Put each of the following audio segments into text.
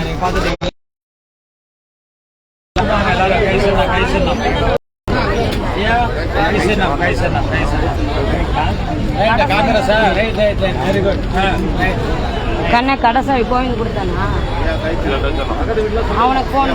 நீங்க பார்த்துட்டீங்க எல்லாரும் கை சொன்னா கை சொன்னா ஐயா கை சொன்னா கண்ணை கொடுத்தானா? அவனுக்கு phone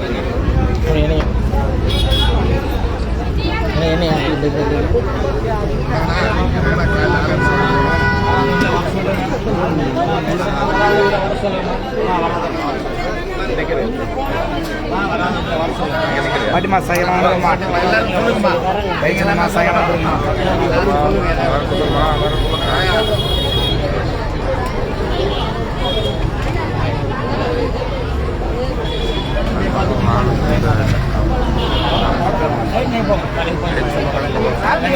Pak Dimas saya mau rumah. Baiklah Mas saya rumah.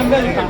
생각이